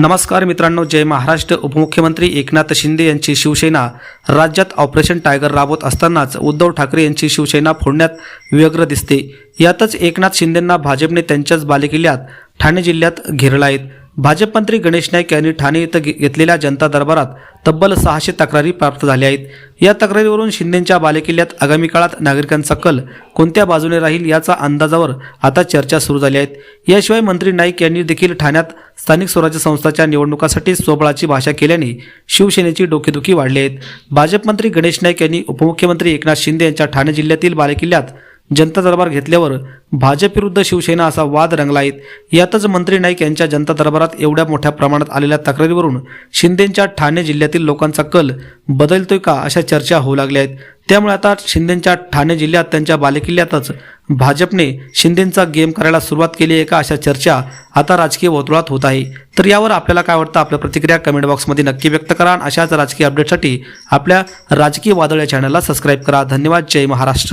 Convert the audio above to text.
नमस्कार मित्रांनो जय महाराष्ट्र. उपमुख्यमंत्री एकनाथ शिंदे यांची शिवसेना राज्यात ऑपरेशन टायगर राबवत असतानाच उद्धव ठाकरे यांची शिवसेना फोडण्यात व्यग्र दिसते. यातच एकनाथ शिंदेंना भाजपने त्यांच्याच बालेकिल्ल्यात ठाणे जिल्ह्यात घेरला आहेत भाजप मंत्री गणेश नाईक यांनी ठाणे इथं घेतलेल्या जनता दरबारात तब्बल सहाशे तक्रारी प्राप्त झाल्या आहेत. या तक्रारीवरून शिंदेंच्या बालेकिल्ल्यात आगामी काळात नागरिकांचा कल कोणत्या बाजूने राहील याचा अंदाजावर आता चर्चा सुरू झाली आहेत याशिवाय मंत्री नाईक यांनी देखील ठाण्यात स्थानिक स्वराज्य संस्थाच्या निवडणुकासाठी स्वबळाची भाषा केल्याने शिवसेनेची डोकेदुखी वाढली आहेत भाजप मंत्री गणेश नाईक यांनी उपमुख्यमंत्री एकनाथ शिंदे यांच्या ठाणे जिल्ह्यातील बालेकिल्ल्यात जनता दरबार घेतल्यावर भाजप विरुद्ध शिवसेना असा वाद रंगला आहेत यातच मंत्री नाईक यांच्या जनता दरबारात एवढ्या मोठ्या प्रमाणात आलेल्या तक्रारीवरून शिंदेंच्या ठाणे जिल्ह्यातील लोकांचा कल बदलतोय का अशा चर्चा होऊ लागल्या आहेत. त्यामुळे आता शिंदेंच्या ठाणे जिल्ह्यात त्यांच्या बालेकिल्ल्यातच भाजपने शिंदेंचा गेम करायला सुरुवात केली आहे का अशा चर्चा आता राजकीय वर्तुळात होत आहे. तर यावर आपल्याला काय वाटतं? आपल्या प्रतिक्रिया कमेंट बॉक्समध्ये नक्की व्यक्त करा अशाच राजकीय अपडेटसाठी आपल्या राजकीय वादळ या चॅनलला सबस्क्राईब करा. धन्यवाद. जय महाराष्ट्र.